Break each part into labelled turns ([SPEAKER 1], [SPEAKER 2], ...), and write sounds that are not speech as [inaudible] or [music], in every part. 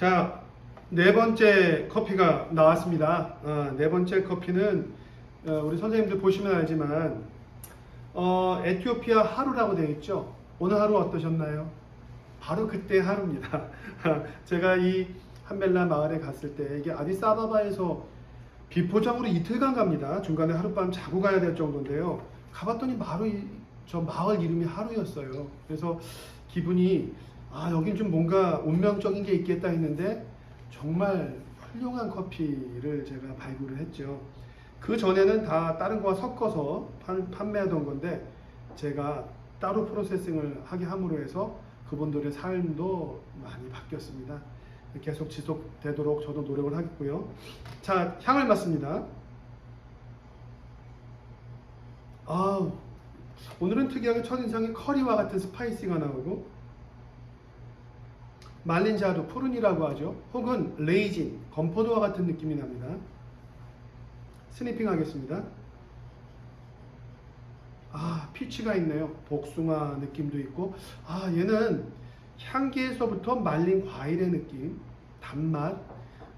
[SPEAKER 1] 자, 네 번째 커피가 나왔습니다. 어, 네 번째 커피는 어, 우리 선생님들 보시면 알지만 어, 에티오피아 하루라고 되어 있죠. 오늘 하루 어떠셨나요? 바로 그때 하루입니다. [laughs] 제가 이 한벨라 마을에 갔을 때 이게 아디사바바에서 비포장으로 이틀간 갑니다. 중간에 하룻밤 자고 가야 될 정도인데요. 가봤더니 바로 이, 저 마을 이름이 하루였어요. 그래서 기분이 아 여긴 좀 뭔가 운명적인 게 있겠다 했는데 정말 훌륭한 커피를 제가 발굴을 했죠. 그 전에는 다 다른 거와 섞어서 판, 판매하던 건데 제가 따로 프로세싱을 하게 함으로 해서 그분들의 삶도 많이 바뀌었습니다. 계속 지속되도록 저도 노력을 하겠고요. 자, 향을 맡습니다. 아, 오늘은 특이하게 첫인상에 커리와 같은 스파이시가 나오고 말린 자두, 푸른이라고 하죠. 혹은 레이진, 건포도와 같은 느낌이 납니다. 스니핑 하겠습니다. 아, 피치가 있네요. 복숭아 느낌도 있고. 아, 얘는 향기에서부터 말린 과일의 느낌, 단맛,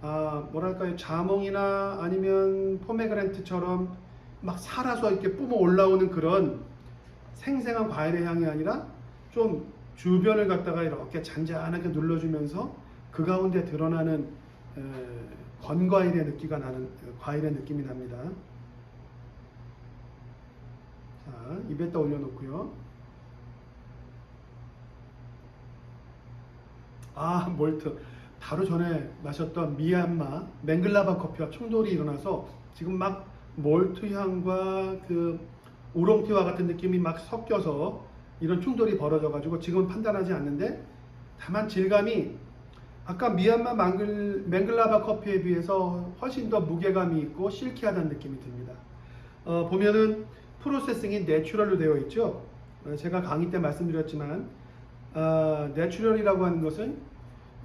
[SPEAKER 1] 아, 뭐랄까요. 자몽이나 아니면 포메그랜트처럼 막 살아서 이렇게 뿜어 올라오는 그런 생생한 과일의 향이 아니라 좀 주변을 갖다가 이렇게 잔잔하게 눌러주면서 그 가운데 드러나는 에, 건과일의 느끼가 나는 과일의 느낌이 납니다. 자, 입에다 올려놓고요. 아, 몰트. 바로 전에 마셨던 미얀마 맹글라바 커피와 충돌이 일어나서 지금 막 몰트 향과 그 우롱티와 같은 느낌이 막 섞여서 이런 충돌이 벌어져가지고 지금은 판단하지 않는데 다만 질감이 아까 미얀마 망글, 맹글라바 커피에 비해서 훨씬 더 무게감이 있고 실키하다는 느낌이 듭니다. 어, 보면은 프로세싱이 내추럴로 되어 있죠. 어, 제가 강의 때 말씀드렸지만 어, 내추럴이라고 하는 것은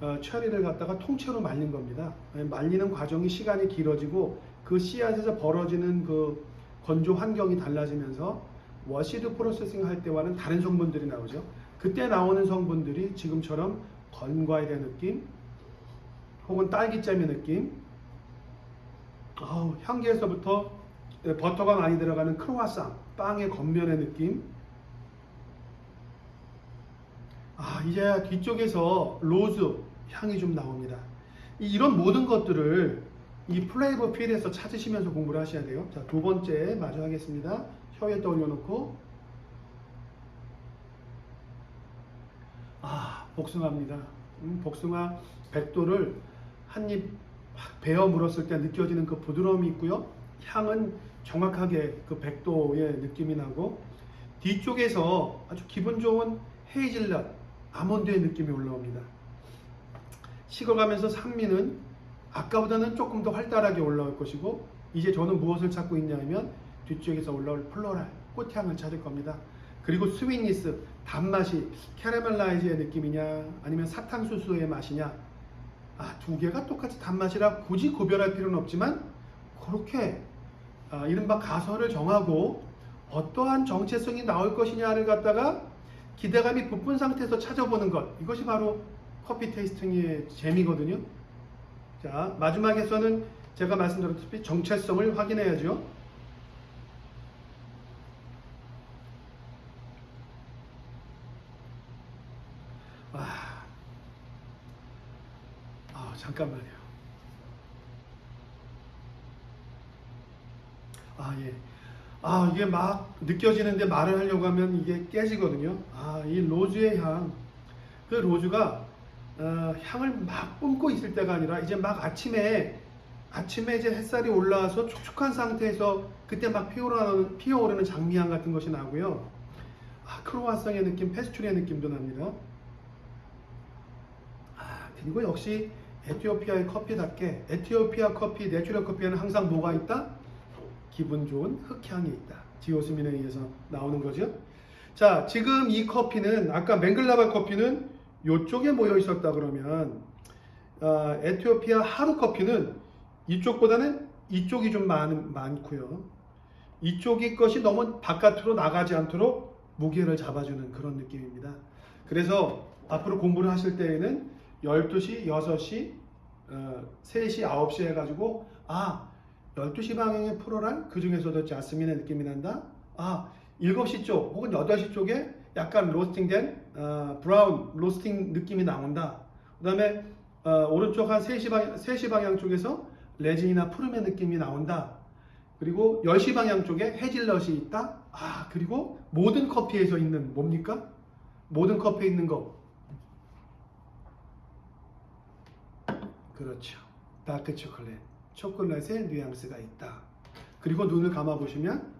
[SPEAKER 1] 어, 체리를 갖다가 통째로 말린 겁니다. 예, 말리는 과정이 시간이 길어지고 그 씨앗에서 벌어지는 그 건조 환경이 달라지면서 워시드 프로세싱 할 때와는 다른 성분들이 나오죠. 그때 나오는 성분들이 지금처럼 건과일의 느낌, 혹은 딸기잼의 느낌, 아우, 향기에서부터 버터가 많이 들어가는 크로와상, 빵의 겉면의 느낌. 아, 이제 뒤쪽에서 로즈 향이 좀 나옵니다. 이- 이런 모든 것들을 이 플레이버 필에서 찾으시면서 공부를 하셔야 돼요. 자, 두 번째 마저 하겠습니다. 혀에 떠 올려놓고. 아, 복숭아입니다. 음, 복숭아 백도를 한 입 베어 물었을 때 느껴지는 그 부드러움이 있고요. 향은 정확하게 그 백도의 느낌이 나고 뒤쪽에서 아주 기분 좋은 헤이즐넛, 아몬드의 느낌이 올라옵니다. 식어가면서 산미는 아까보다는 조금 더 활달하게 올라올 것이고 이제 저는 무엇을 찾고 있냐면 뒤쪽에서 올라올 플로랄, 꽃향을 찾을 겁니다. 그리고 스윗니스, 단맛이 캐러멜라이즈의 느낌이냐 아니면 사탕수수의 맛이냐 아, 두 개가 똑같이 단맛이라 굳이 구별할 필요는 없지만 그렇게 아, 이른바 가설을 정하고 어떠한 정체성이 나올 것이냐를 갖다가 기대감이 부푼 상태에서 찾아보는 것 이것이 바로 커피 테이스팅의 재미거든요. 자 마지막에서는 제가 말씀드렸다시피 정체성을 확인해야죠. 아, 아 잠깐만요. 아 예. 아 이게 막 느껴지는데 말을 하려고 하면 이게 깨지거든요. 아 이 로즈의 향, 그 로즈가 어, 향을 막 뿜고 있을 때가 아니라 이제 막 아침에 아침에 이제 햇살이 올라와서 촉촉한 상태에서 그때 막 피어오르는 피어오르는 장미향 같은 것이 나고요. 아 크로와상의 느낌, 페스츄리의 느낌도 납니다. 아 그리고 역시 에티오피아의 커피답게 에티오피아 커피, 내추럴 커피에는 항상 뭐가 있다? 기분 좋은 흑향이 있다. 지오스민에 의해서 나오는 거죠. 자, 지금 이 커피는 아까 맹글라바 커피는 이쪽에 모여 있었다 그러면 어, 에티오피아 하루 커피는 이쪽보다는 이쪽이 좀 많, 많고요. 이쪽이 것이 너무 바깥으로 나가지 않도록 무게를 잡아주는 그런 느낌입니다. 그래서 앞으로 공부를 하실 때에는 12시, 6시, 어, 3시, 9시 해가지고 아 12시 방향의 프로란 그 중에서도 자스민의 느낌이 난다. 아 7시 쪽 혹은 8시 쪽에 약간 로스팅된 어, 브라운 로스팅 느낌이 나온다. 그 다음에 어, 오른쪽 한 3시 방향, 3시 방향 쪽에서 레진이나 푸름의 느낌이 나온다. 그리고 10시 방향 쪽에 헤질넛이 있다. 아, 그리고 모든 커피에서 있는 뭡니까? 모든 커피에 있는 거. 그렇죠. 다크 초콜릿. 초콜릿의 뉘앙스가 있다. 그리고 눈을 감아 보시면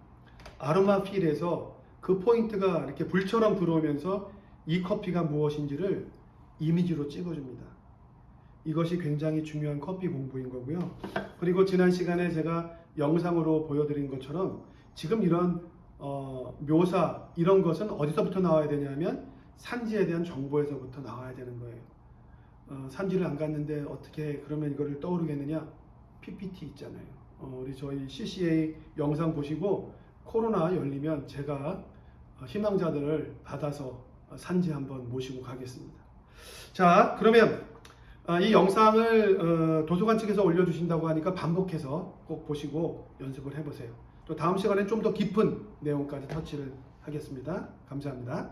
[SPEAKER 1] 아로마 필에서 그 포인트가 이렇게 불처럼 들어오면서 이 커피가 무엇인지를 이미지로 찍어줍니다. 이것이 굉장히 중요한 커피 공부인 거고요. 그리고 지난 시간에 제가 영상으로 보여드린 것처럼 지금 이런 어, 묘사 이런 것은 어디서부터 나와야 되냐면 산지에 대한 정보에서부터 나와야 되는 거예요. 어, 산지를 안 갔는데 어떻게 그러면 이거를 떠오르겠느냐? PPT 있잖아요. 어, 우리 저희 CCA 영상 보시고 코로나 열리면 제가 어, 희망자들을 받아서 어, 산지 한번 모시고 가겠습니다. 자, 그러면 어, 이 영상을 어, 도서관 측에서 올려주신다고 하니까 반복해서 꼭 보시고 연습을 해보세요. 또 다음 시간에 좀 더 깊은 내용까지 터치를 하겠습니다. 감사합니다.